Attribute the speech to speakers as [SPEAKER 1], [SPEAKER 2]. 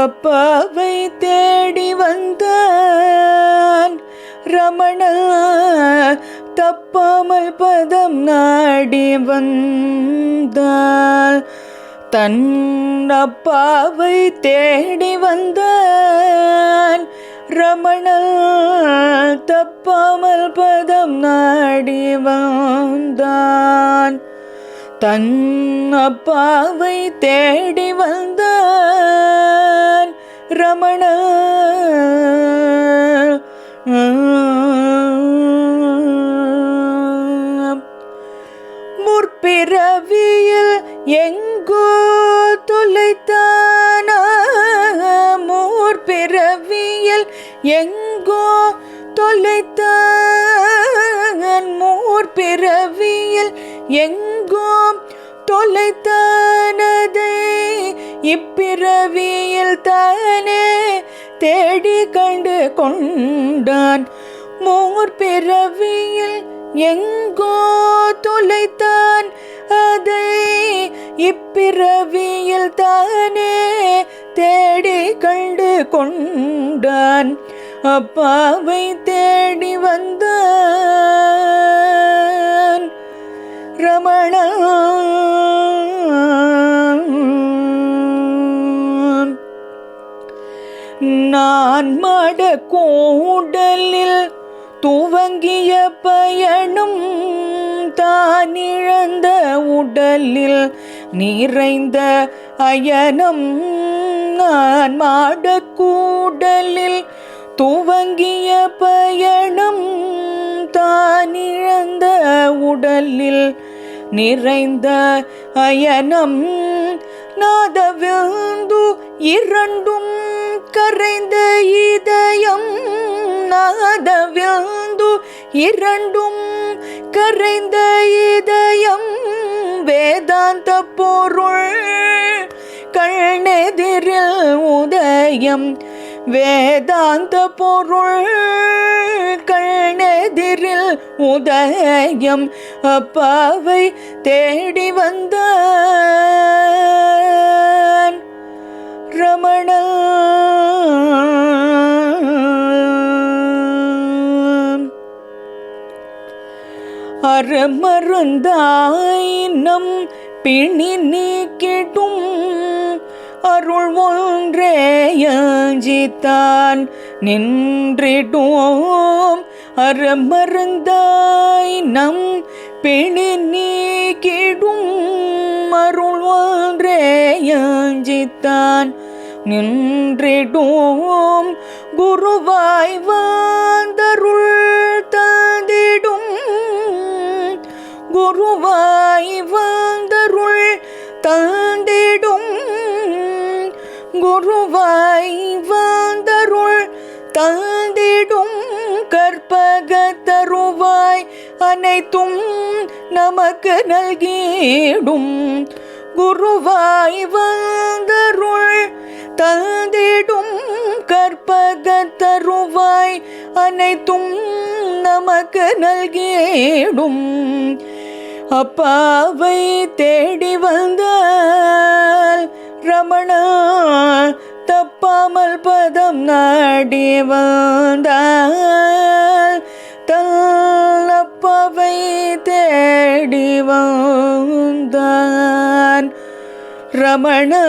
[SPEAKER 1] அப்பாவை தேடி வந்தான் ரமணா தப்பாமல் பதம் நாடி வந்தாள் தன் அப்பாவை தேடி வந்தான். ரமண தப்பாமல் பதம் நாடி வந்தான். தன் அப்பாவை தேடி வந்தான். ரமண முற்பிறவியில் எங்க தொலைத்தான முற்பிறவியில் எங்கோ தொலைத்தான். முற்பிறவியில் எங்கோ தொலைத்தானதை. இப்பிறவியில் தானே தேடி கண்டு கொண்டான். மூர் பிறவியில் எங்கோ தொலைத்தான் அதை இப்பிறவியில் தானே தேடி கண்டு கொண்டான். அப்பாவை தேடி வந்தான் ரமண. நான் மட கூடலில் துவங்கிய பயனும் தானிழந்த உடலில் நிறைந்த அயனம் நான் மாடக்கூடலில் துவங்கிய பயணம் தானிழந்த உடலில் நிறைந்த அயனம் நாதவிந்து இரண்டும் கரைந்த இதயம் நாதவிந்து இரண்டும் கரைந்த இதயம் வேதாந்த பொருள் கண்ணெதிரில் உதயம் வேதாந்த பொருள் கண்ணெதிரில் உதயம் அப்பாவை தேடி வந்த ரமண அறமருந்தாய் நம் பிணி நீக்கிடும் அருள் ஒன்றேயஞ்சித்தான் நின்றிடும் அறமருந்தாய் நம் பிணி நீக்கிடும் அருள் ஒன்றேயஞ்சித்தான் நின்றிடும் குருவாய் வந்தருள் குருவாய் வந்தருள் தந்திடும். குருவாய் வந்தருள் தந்திடும். கற்பக தருவாய் அனைத்தும் நமக்கு நல்கிடும். குருவாய் வந்தருள் தந்திடும். கற்பக தருவாய் அனைத்தும் நமக்கு நல்கிடும். அப்பாவை தேடி வந்தால் ரமணா தப்பாமல் பதம் நாடி வந்தால் தல் அப்பாவை தேடி வந்தான். ரமணா